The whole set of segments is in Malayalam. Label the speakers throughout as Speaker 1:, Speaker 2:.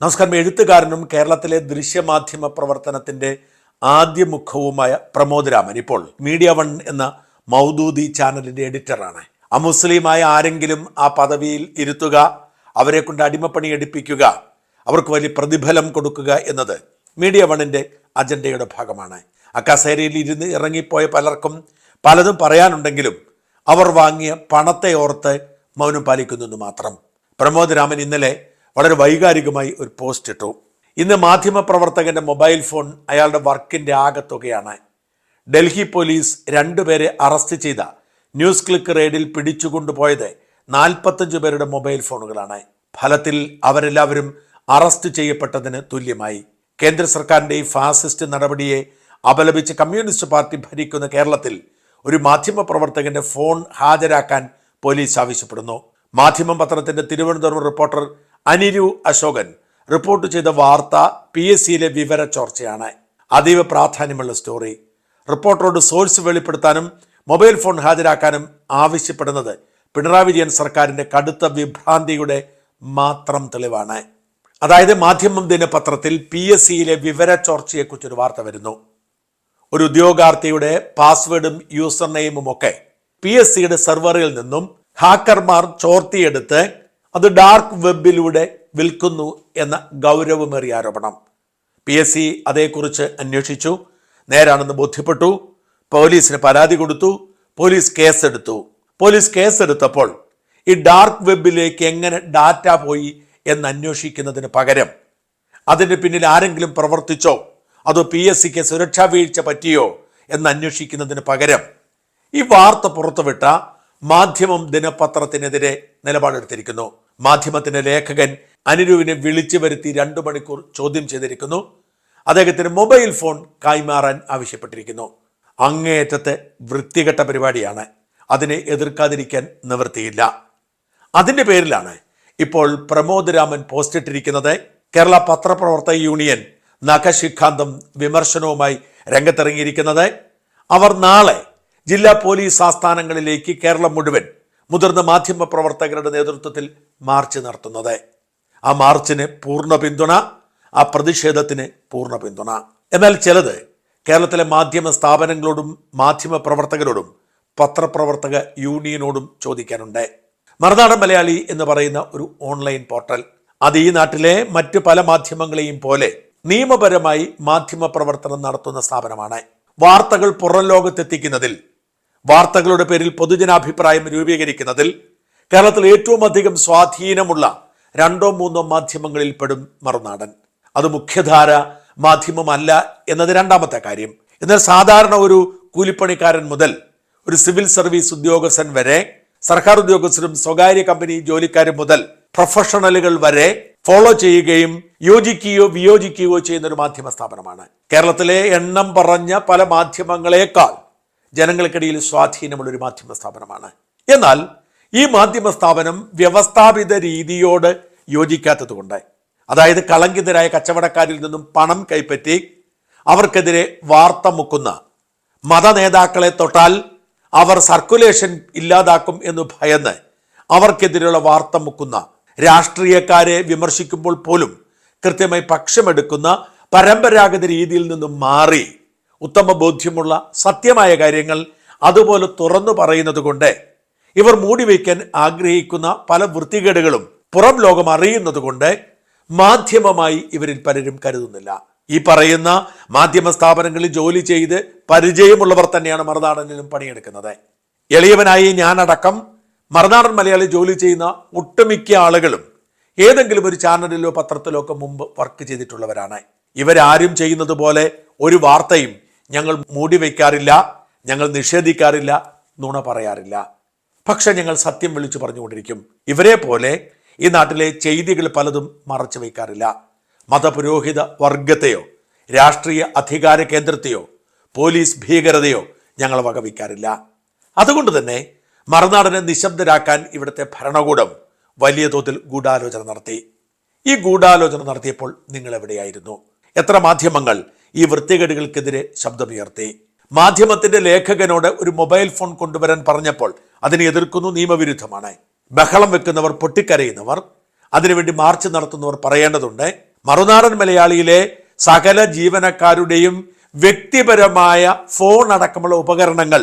Speaker 1: നമസ്കാരം. എഴുത്തുകാരനും കേരളത്തിലെ ദൃശ്യമാധ്യമ പ്രവർത്തനത്തിന്റെ ആദ്യ മുഖവുമായ പ്രമോദ് രാമൻ ഇപ്പോൾ മീഡിയ വൺ എന്ന മൗദൂദി ചാനലിന്റെ എഡിറ്ററാണ്. അമുസ്ലിമായ ആരെങ്കിലും ആ പദവിയിൽ ഇരുത്തുക അവരെ കൊണ്ട് അടിമപ്പണി എടുപ്പിക്കുക അവർക്ക് വലിയ പ്രതിഫലം കൊടുക്കുക എന്നത് മീഡിയ വണ്ണിന്റെ അജണ്ടയുടെ ഭാഗമാണ്. ആ ഇരുന്ന് ഇറങ്ങിപ്പോയ പലർക്കും പലതും പറയാനുണ്ടെങ്കിലും അവർ വാങ്ങിയ പണത്തെ ഓർത്ത് മൗനം പാലിക്കുന്നു മാത്രം. പ്രമോദ് രാമൻ ഇന്നലെ വളരെ വൈകാരികമായി ഒരു പോസ്റ്റ് ഇട്ടു. ഇന്ന് മാധ്യമപ്രവർത്തകന്റെ മൊബൈൽ ഫോൺ അയാളുടെ വർക്കിന്റെ ആകത്തുകയാണ്. ഡൽഹി പോലീസ് രണ്ടുപേരെ അറസ്റ്റ് ചെയ്ത ന്യൂസ് ക്ലിക്ക് റെയ്ഡിൽ പിടിച്ചുകൊണ്ടുപോയത് നാൽപ്പത്തഞ്ച് പേരുടെ മൊബൈൽ ഫോണുകളാണ്. ഫലത്തിൽ അവരെല്ലാവരും അറസ്റ്റ് ചെയ്യപ്പെട്ടതിന് തുല്യമായി. കേന്ദ്ര സർക്കാരിന്റെ ഈ ഫാസിസ്റ്റ് നടപടിയെ അപലപിച്ച് കമ്മ്യൂണിസ്റ്റ് പാർട്ടി ഭരിക്കുന്ന കേരളത്തിൽ ഒരു മാധ്യമ പ്രവർത്തകന്റെ ഫോൺ ഹാജരാക്കാൻ പോലീസ് ആവശ്യപ്പെടുന്നു. മാധ്യമം പത്രത്തിന്റെ തിരുവനന്തപുരം റിപ്പോർട്ടർ അനിരു അശോകൻ റിപ്പോർട്ട് ചെയ്ത വാർത്ത പി എസ് സിയിലെ വിവര ചോർച്ചയാണ്. അതീവ പ്രാധാന്യമുള്ള സ്റ്റോറി. റിപ്പോർട്ടറോട് സോഴ്സ് വെളിപ്പെടുത്താനും മൊബൈൽ ഫോൺ ഹാജരാക്കാനും ആവശ്യപ്പെടുന്നത് പിണറായി വിജയൻ സർക്കാരിന്റെ കടുത്ത വിഭ്രാന്തിയുടെ മാത്രം തെളിവാണ്. അതായത് മാധ്യമം ദിനപത്രത്തിൽ പി എസ് സിയിലെ വിവര ചോർച്ചയെക്കുറിച്ചൊരു വാർത്ത വരുന്നു. ഒരു ഉദ്യോഗാർത്ഥിയുടെ പാസ്വേഡും യൂസർ നെയിമും ഒക്കെ പി എസ് സിയുടെ സെർവറിൽ നിന്നും ഹാക്കർമാർ ചോർത്തിയെടുത്ത് അത് ഡാർക്ക് വെബിലൂടെ വിൽക്കുന്നു എന്ന ഗൗരവമേറിയ ആരോപണം. പി എസ് സി അതേക്കുറിച്ച് അന്വേഷിച്ചു. നേരാണെന്ന് ബോധ്യപ്പെട്ടു. പോലീസിന് പരാതി കൊടുത്തു. പോലീസ് കേസെടുത്തു. പോലീസ് കേസെടുത്തപ്പോൾ ഈ ഡാർക്ക് വെബിലേക്ക് എങ്ങനെ ഡാറ്റ പോയി എന്ന് അന്വേഷിക്കുന്നതിന് പകരം അതിന് പിന്നിൽ ആരെങ്കിലും പ്രവർത്തിച്ചോ അതോ പി എസ് സിക്ക് സുരക്ഷാ വീഴ്ച പറ്റിയോ എന്ന് അന്വേഷിക്കുന്നതിന് പകരം ഈ വാർത്ത പുറത്തുവിട്ട മാധ്യമം ദിനപത്രത്തിനെതിരെ നിലപാടെടുത്തിരിക്കുന്നു. മാധ്യമത്തിന്റെ ലേഖകൻ അനിരുവിനെ വിളിച്ചു വരുത്തി രണ്ടു മണിക്കൂർ ചോദ്യം ചെയ്തിരിക്കുന്നു. അദ്ദേഹത്തിന് മൊബൈൽ ഫോൺ കൈമാറാൻ ആവശ്യപ്പെട്ടിരിക്കുന്നു. അങ്ങേയറ്റത്തെ വൃത്തികെട്ട പരിപാടിയാണ്. അതിനെ എതിർക്കാതിരിക്കാൻ നിവൃത്തിയില്ല. അതിന്റെ പേരിലാണ് ഇപ്പോൾ പ്രമോദ് രാമൻ പോസ്റ്റിട്ടിരിക്കുന്നത്. കേരള പത്രപ്രവർത്തക യൂണിയൻ നഖശിഖാന്തം വിമർശനവുമായി രംഗത്തിറങ്ങിയിരിക്കുന്നത്. അവർ നാളെ ജില്ലാ പോലീസ് ആസ്ഥാനങ്ങളിലേക്ക് കേരളം മുഴുവൻ മുതിർന്ന മാധ്യമ പ്രവർത്തകരുടെ നേതൃത്വത്തിൽ മാർച്ച് നടത്തുന്നത്. ആ മാർച്ചിന് പൂർണ പിന്തുണ ആ പ്രതിഷേധത്തിന് പൂർണ പിന്തുണ. എന്നാൽ ചിലത് കേരളത്തിലെ മാധ്യമ സ്ഥാപനങ്ങളോടും മാധ്യമ പ്രവർത്തകരോടും പത്രപ്രവർത്തക യൂണിയനോടും ചോദിക്കാനുണ്ട്. മറുനാടൻ മലയാളി എന്ന് പറയുന്ന ഒരു ഓൺലൈൻ പോർട്ടൽ. അത് ഈ നാട്ടിലെ മറ്റ് പല മാധ്യമങ്ങളെയും പോലെ നിയമപരമായി മാധ്യമ പ്രവർത്തനം നടത്തുന്ന സ്ഥാപനമാണ്. വാർത്തകൾ പുറം ലോകത്തെത്തിക്കുന്നതിൽ വാർത്തകളുടെ പേരിൽ പൊതുജനാഭിപ്രായം രൂപീകരിക്കുന്നതിൽ കേരളത്തിൽ ഏറ്റവും അധികം സ്വാധീനമുള്ള രണ്ടോ മൂന്നോ മാധ്യമങ്ങളിൽ പെടും മറുനാടൻ. അത് മുഖ്യധാര മാധ്യമമല്ല എന്നത് രണ്ടാമത്തെ കാര്യം. എന്നാൽ സാധാരണ ഒരു കൂലിപ്പണിക്കാരൻ മുതൽ ഒരു സിവിൽ സർവീസ് ഉദ്യോഗസ്ഥൻ വരെ സർക്കാർ ഉദ്യോഗസ്ഥരും സ്വകാര്യ കമ്പനി ജോലിക്കാരും മുതൽ പ്രൊഫഷണലുകൾ വരെ ഫോളോ ചെയ്യുകയും യോജിക്കുകയോ വിയോജിക്കുകയോ ചെയ്യുന്ന ഒരു മാധ്യമ സ്ഥാപനമാണ്. കേരളത്തിലെ എണ്ണം പറഞ്ഞ പല മാധ്യമങ്ങളെക്കാൾ ജനങ്ങൾക്കിടയിൽ സ്വാധീനമുള്ള ഒരു മാധ്യമ സ്ഥാപനമാണ്. എന്നാൽ ഈ മാധ്യമ സ്ഥാപനം വ്യവസ്ഥാപിത രീതിയോട് യോജിക്കാത്തതുകൊണ്ട് അതായത് കളങ്കിതരായ കച്ചവടക്കാരിൽ നിന്നും പണം കൈപ്പറ്റി അവർക്കെതിരെ വാർത്ത മുക്കുന്ന മത നേതാക്കളെ തൊട്ടാൽ അവർ സർക്കുലേഷൻ ഇല്ലാതാക്കും എന്ന് ഭയന്ന് അവർക്കെതിരെയുള്ള വാർത്ത മുക്കുന്ന രാഷ്ട്രീയക്കാരെ വിമർശിക്കുമ്പോൾ പോലും കൃത്യമായി പക്ഷമെടുക്കുന്ന പരമ്പരാഗത രീതിയിൽ നിന്നും മാറി ഉത്തമ ബോധ്യമുള്ള സത്യമായ കാര്യങ്ങൾ അതുപോലെ തുറന്നു പറയുന്നത് കൊണ്ട് ഇവർ മൂടിവെക്കാൻ ആഗ്രഹിക്കുന്ന പല വൃത്തികേടുകളും പുറം ലോകം അറിയുന്നത് കൊണ്ട് മാധ്യമമായി ഇവരിൽ പലരും കരുതുന്നില്ല. ഈ പറയുന്ന മാധ്യമ സ്ഥാപനങ്ങളിൽ ജോലി ചെയ്ത് പരിചയമുള്ളവർ തന്നെയാണ് മറുനാടനിലും പണിയെടുക്കുന്നത്. എളിയവനായി ഞാനടക്കം മറുനാടൻ മലയാളി ജോലി ചെയ്യുന്ന ഒട്ടുമിക്ക ആളുകളും ഏതെങ്കിലും ഒരു ചാനലിലോ പത്രത്തിലോ ഒക്കെ മുമ്പ് വർക്ക് ചെയ്തിട്ടുള്ളവരാണ്. ഇവരാരും ചെയ്യുന്നത് പോലെ ഒരു വാർത്തയും ഞങ്ങൾ മൂടി വയ്ക്കാറില്ല ഞങ്ങൾ നിഷേധിക്കാറില്ല നുണ പറയാറില്ല. പക്ഷെ ഞങ്ങൾ സത്യം വിളിച്ചു പറഞ്ഞുകൊണ്ടിരിക്കും. ഇവരെ പോലെ ഈ നാട്ടിലെ ചെയ്തികൾ പലതും മറച്ചു വയ്ക്കാറില്ല. മതപുരോഹിത വർഗത്തെയോ രാഷ്ട്രീയ അധികാര കേന്ദ്രത്തെയോ പോലീസ് ഭീകരതയോ ഞങ്ങൾ വകവയ്ക്കാറില്ല. അതുകൊണ്ട് തന്നെ മറുനാടനെ നിശബ്ദരാക്കാൻ ഇവിടുത്തെ ഭരണകൂടം വലിയ തോതിൽ ഗൂഢാലോചന നടത്തി. ഈ ഗൂഢാലോചന നടത്തിയപ്പോൾ നിങ്ങൾ എവിടെയായിരുന്നു എത്ര മാധ്യമങ്ങൾ ഈ വൃത്തികേടുകൾക്കെതിരെ ശബ്ദമുയർത്തി. മാധ്യമത്തിന്റെ ലേഖകനോട് ഒരു മൊബൈൽ ഫോൺ കൊണ്ടുവരാൻ പറഞ്ഞപ്പോൾ അതിനെ എതിർക്കുന്നു നിയമവിരുദ്ധമാണ്. ബഹളം വെക്കുന്നവർ പൊട്ടിക്കരയുന്നവർ അതിനുവേണ്ടി മാർച്ച് നടത്തുന്നവർ പറയേണ്ടതുണ്ട്. മറുനാടൻ മലയാളിയിലെ സകല ജീവനക്കാരുടെയും വ്യക്തിപരമായ ഫോൺ അടക്കമുള്ള ഉപകരണങ്ങൾ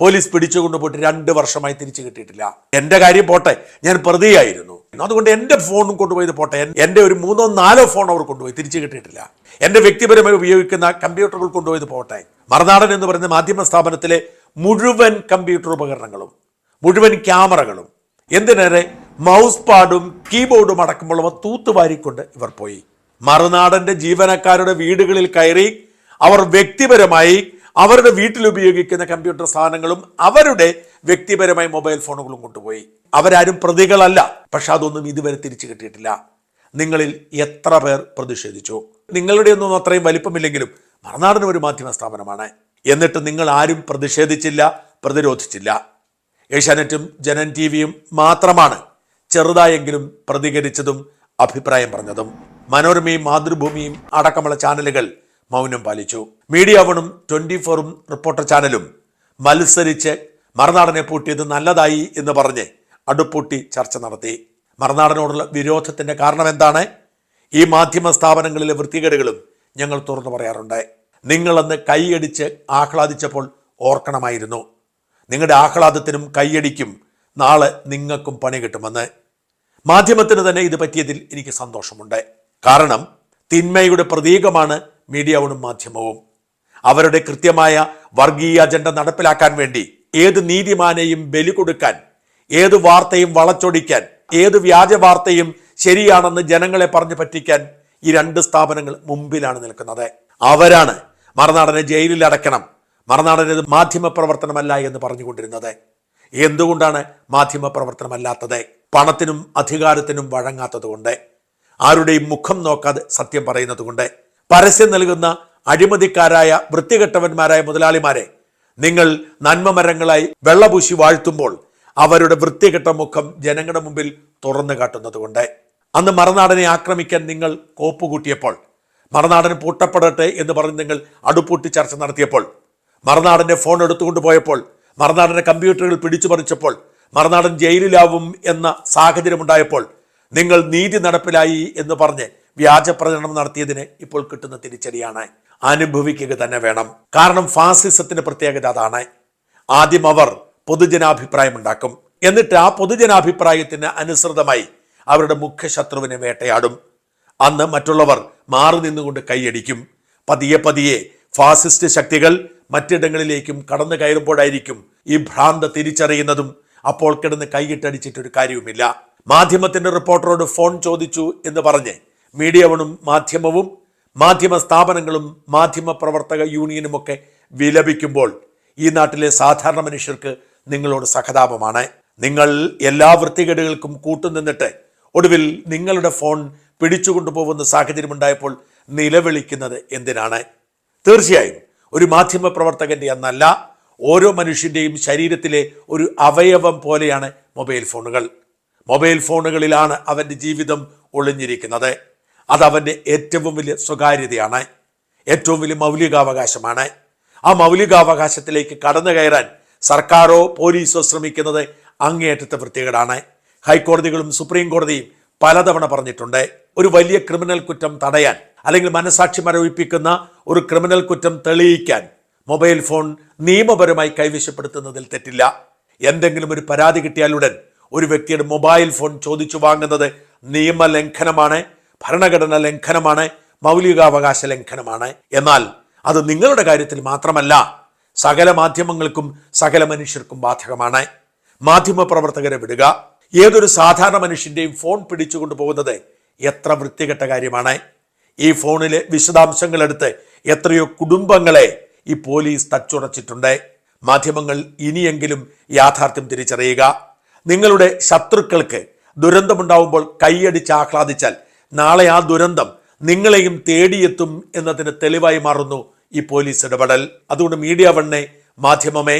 Speaker 1: പോലീസ് പിടിച്ചു കൊണ്ടുപോയിട്ട് രണ്ട് വർഷമായി തിരിച്ചു കിട്ടിയിട്ടില്ല. എന്റെ കാര്യം പോട്ടെ ഞാൻ പ്രതിയായിരുന്നു. അതുകൊണ്ട് എന്റെ ഫോണും കൊണ്ടുപോയത് പോട്ടെ എന്റെ ഒരു മൂന്നോ നാലോ ഫോൺ അവർ കൊണ്ടുപോയി തിരിച്ചു കിട്ടിയിട്ടില്ല. എന്റെ വ്യക്തിപരമായി ഉപയോഗിക്കുന്ന കമ്പ്യൂട്ടറുകൾ കൊണ്ടുപോയത് പോട്ടെ. മറുനാടൻ എന്ന് പറയുന്ന മാധ്യമ സ്ഥാപനത്തിലെ മുഴുവൻ കമ്പ്യൂട്ടർ ഉപകരണങ്ങളും മുഴുവൻ ക്യാമറകളും എന്തിനേറെ മൗസ് പാഡും കീബോർഡും അടക്കമുള്ളവ തൂത്തുവാരിക്കൊണ്ട് ഇവർ പോയി. മറുനാടന്റെ ജീവനക്കാരുടെ വീടുകളിൽ കയറി അവർ വ്യക്തിപരമായി അവരുടെ വീട്ടിൽ ഉപയോഗിക്കുന്ന കമ്പ്യൂട്ടർ സാധനങ്ങളും അവരുടെ വ്യക്തിപരമായ മൊബൈൽ ഫോണുകളും കൊണ്ടുപോയി. അവരാരും പ്രതികളല്ല. പക്ഷെ അതൊന്നും ഇതുവരെ തിരിച്ചു കിട്ടിയിട്ടില്ല. നിങ്ങളിൽ എത്ര പേർ പ്രതിഷേധിച്ചു? നിങ്ങളുടെ ഒന്നും അത്രയും വലിപ്പമില്ലെങ്കിലും മറുനാടൻ ഒരു മാധ്യമ സ്ഥാപനമാണ്. എന്നിട്ട് നിങ്ങൾ ആരും പ്രതിഷേധിച്ചില്ല പ്രതിരോധിച്ചില്ല. ഏഷ്യാനെറ്റും ജനൻ ടി വിയും മാത്രമാണ് ചെറുതായെങ്കിലും പ്രതികരിച്ചതും അഭിപ്രായം പറഞ്ഞതും. മനോരമയും മാതൃഭൂമിയും അടക്കമുള്ള ചാനലുകൾ മൗനം പാലിച്ചു. മീഡിയ വണും ട്വന്റി ഫോറും റിപ്പോർട്ടർ ചാനലും മത്സരിച്ച് മറുനാടനെ പൂട്ടിയത് നല്ലതായി എന്ന് പറഞ്ഞ് അടുപ്പൂട്ടി ചർച്ച നടത്തി. മറുനാടനോടുള്ള വിരോധത്തിന്റെ കാരണം എന്താണ് ഈ മാധ്യമ സ്ഥാപനങ്ങളിലെ വൃത്തികേടുകളും ഞങ്ങൾ തുറന്നു പറയാറുണ്ട്. നിങ്ങളന്ന് കൈയടിച്ച് ആഹ്ലാദിച്ചപ്പോൾ ഓർക്കണമായിരുന്നു. നിങ്ങളുടെ ആഹ്ലാദത്തിനും കൈയടിക്കും നാളെ നിങ്ങൾക്കും പണി കിട്ടുമെന്ന്. മാധ്യമത്തിന് തന്നെ ഇത് പറ്റിയതിൽ എനിക്ക് സന്തോഷമുണ്ട്. കാരണം തിന്മയുടെ പ്രതീകമാണ് മീഡിയവും മാധ്യമവും. അവരുടെ കൃത്യമായ വർഗീയ അജണ്ട നടപ്പിലാക്കാൻ വേണ്ടി ഏത് നീതിമാനെയും ബലി കൊടുക്കാൻ ഏത് വാർത്തയും വളച്ചൊടിക്കാൻ ഏത് വ്യാജ വാർത്തയും ശരിയാണെന്ന് ജനങ്ങളെ പറഞ്ഞു പറ്റിക്കാൻ ഈ രണ്ട് സ്ഥാപനങ്ങൾ മുമ്പിലാണ് നിൽക്കുന്നത്. അവരാണ് മറുനാടനെ ജയിലിൽ അടക്കണം മറുനാടനത് മാധ്യമ പ്രവർത്തനമല്ല എന്ന് പറഞ്ഞുകൊണ്ടിരുന്നത്. എന്തുകൊണ്ടാണ് മാധ്യമ പ്രവർത്തനമല്ലാത്തത് പണത്തിനും അധികാരത്തിനും വഴങ്ങാത്തത് കൊണ്ട് ആരുടെയും മുഖം നോക്കാതെ സത്യം പറയുന്നത് കൊണ്ട് പരസ്യം നൽകുന്ന അഴിമതിക്കാരായ വൃത്തികെട്ടവന്മാരായ മുതലാളിമാരെ നിങ്ങൾ നന്മമരങ്ങളായി വെള്ളപൂശി വാഴ്ത്തുമ്പോൾ അവരുടെ വൃത്തികെട്ട മുഖം ജനങ്ങളുടെ മുമ്പിൽ തുറന്നു കാട്ടുന്നത് കൊണ്ട് അന്ന് മറുനാടനെ ആക്രമിക്കാൻ നിങ്ങൾ കോപ്പുകൂട്ടിയപ്പോൾ മറുനാടൻ പൂട്ടപ്പെടട്ടെ എന്ന് പറഞ്ഞ് നിങ്ങൾ അടുപ്പൂട്ടി ചർച്ച നടത്തിയപ്പോൾ മറനാടന്റെ ഫോൺ എടുത്തുകൊണ്ട് പോയപ്പോൾ മറനാടന്റെ കമ്പ്യൂട്ടറുകൾ പിടിച്ചു പറിച്ചപ്പോൾ മറുനാടൻ ജയിലിലാവും എന്ന സാഹചര്യമുണ്ടായപ്പോൾ നിങ്ങൾ നീതി നടപ്പിലായി എന്ന് പറഞ്ഞ് വ്യാജ പ്രചരണം നടത്തിയതിന് ഇപ്പോൾ കിട്ടുന്ന തിരിച്ചടിയാണ്. അനുഭവിക്കുക തന്നെ വേണം. കാരണം ഫാസിസത്തിന്റെ പ്രത്യേകത അതാണ്. ആദ്യം അവർ പൊതുജനാഭിപ്രായം ഉണ്ടാക്കും എന്നിട്ട് ആ പൊതുജനാഭിപ്രായത്തിന് അനുസൃതമായി അവരുടെ മുഖ്യ ശത്രുവിനെ വേട്ടയാടും. അന്ന് മറ്റുള്ളവർ മാറി നിന്നുകൊണ്ട് കൈയടിക്കും. പതിയെ പതിയെ ഫാസിസ്റ്റ് ശക്തികൾ മറ്റിടങ്ങളിലേക്കും കടന്നു കയറുമ്പോഴായിരിക്കും ഈ ഭ്രാന്ത തിരിച്ചറിയുന്നതും അപ്പോൾ കിടന്ന് കൈയിട്ടടിച്ചിട്ടൊരു കാര്യവുമില്ല. മാധ്യമത്തിന്റെ റിപ്പോർട്ടറോട് ഫോൺ ചോദിച്ചു എന്ന് പറഞ്ഞ് മീഡിയ വണും മാധ്യമവും മാധ്യമ സ്ഥാപനങ്ങളും മാധ്യമ പ്രവർത്തക യൂണിയനുമൊക്കെ വിലപിക്കുമ്പോൾ ഈ നാട്ടിലെ സാധാരണ മനുഷ്യർക്ക് നിങ്ങളോട് സഹതാപമാണ്. നിങ്ങൾ എല്ലാ വൃത്തികേടുകൾക്കും കൂട്ടുനിന്നിട്ട് ഒടുവിൽ നിങ്ങളുടെ ഫോൺ പിടിച്ചുകൊണ്ടുപോകുന്ന സാഹചര്യമുണ്ടായപ്പോൾ നിലവിളിക്കുന്നത് എന്തിനാണ്? തീർച്ചയായും ഒരു മാധ്യമ പ്രവർത്തകന്റെ എന്നല്ല ഓരോ മനുഷ്യന്റെയും ശരീരത്തിലെ ഒരു അവയവം പോലെയാണ് മൊബൈൽ ഫോണുകൾ. മൊബൈൽ ഫോണുകളിലാണ് അവന്റെ ജീവിതം ഒളിഞ്ഞിരിക്കുന്നത്. അത് അവന്റെ ഏറ്റവും വലിയ സ്വകാര്യതയാണ് ഏറ്റവും വലിയ മൗലികാവകാശമാണ്. ആ മൗലികാവകാശത്തിലേക്ക് കടന്നു കയറാൻ സർക്കാരോ പോലീസോ ശ്രമിക്കുന്നത് അങ്ങേയറ്റത്തെ വൃത്തികേടാണ്. ഹൈക്കോടതികളും സുപ്രീം കോടതിയും പലതവണ പറഞ്ഞിട്ടുണ്ട് ഒരു വലിയ ക്രിമിനൽ കുറ്റം തടയാൻ അല്ലെങ്കിൽ മനസാക്ഷി മരവിപ്പിക്കുന്ന ഒരു ക്രിമിനൽ കുറ്റം തെളിയിക്കാൻ. മൊബൈൽ ഫോൺ നിയമപരമായി കൈവശപ്പെടുത്തുന്നതിൽ തെറ്റില്ല. എന്തെങ്കിലും ഒരു പരാതി കിട്ടിയാലുടൻ ഒരു വ്യക്തിയുടെ മൊബൈൽ ഫോൺ ചോദിച്ചു വാങ്ങുന്നത് നിയമലംഘനമാണ്. ഭരണഘടന ലംഘനമാണ് മൗലികാവകാശ ലംഘനമാണ്. എന്നാൽ അത് നിങ്ങളുടെ കാര്യത്തിൽ മാത്രമല്ല സകല മാധ്യമങ്ങൾക്കും സകല മനുഷ്യർക്കും ബാധകമാണ്. മാധ്യമ പ്രവർത്തകരെ വിടുക ഏതൊരു സാധാരണ മനുഷ്യന്റെയും ഫോൺ പിടിച്ചുകൊണ്ട് പോകുന്നത് എത്ര വൃത്തികെട്ട കാര്യമാണ്. ഈ ഫോണിലെ വിശദാംശങ്ങളെടുത്ത് എത്രയോ കുടുംബങ്ങളെ ഈ പോലീസ് തച്ചുടച്ചിട്ടുണ്ട് മാധ്യമങ്ങൾ ഇനിയെങ്കിലും യാഥാർത്ഥ്യം തിരിച്ചറിയുക. നിങ്ങളുടെ ശത്രുക്കൾക്ക് ദുരന്തമുണ്ടാവുമ്പോൾ കൈയടിച്ച് ആഹ്ലാദിച്ചാൽ നാളെ ആ ദുരന്തം നിങ്ങളെയും തേടിയെത്തും എന്നതിന് തെളിവായി മാറുന്നു ഈ പോലീസ് ഇടപെടൽ. അതുകൊണ്ട് മീഡിയ വണ്ണെ മാധ്യമമേ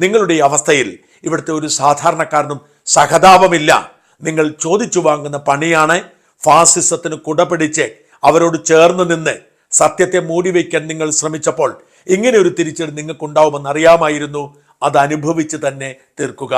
Speaker 1: നിങ്ങളുടെ അവസ്ഥയിൽ ഇവിടുത്തെ ഒരു സാധാരണക്കാരനും സഹതാപമില്ല. നിങ്ങൾ ചോദിച്ചു വാങ്ങുന്ന പണിയാണ് ഫാസിസത്തിന് കുടപിടിച്ച് അവരോട് ചേർന്ന് നിന്ന് സത്യത്തെ മൂടിവെക്കാൻ നിങ്ങൾ ശ്രമിച്ചപ്പോൾ ഇങ്ങനെ ഒരു തിരിച്ചടി നിങ്ങൾക്കുണ്ടാവുമെന്ന് അറിയാമായിരുന്നു. അത് അനുഭവിച്ച് തന്നെ തീർക്കുക.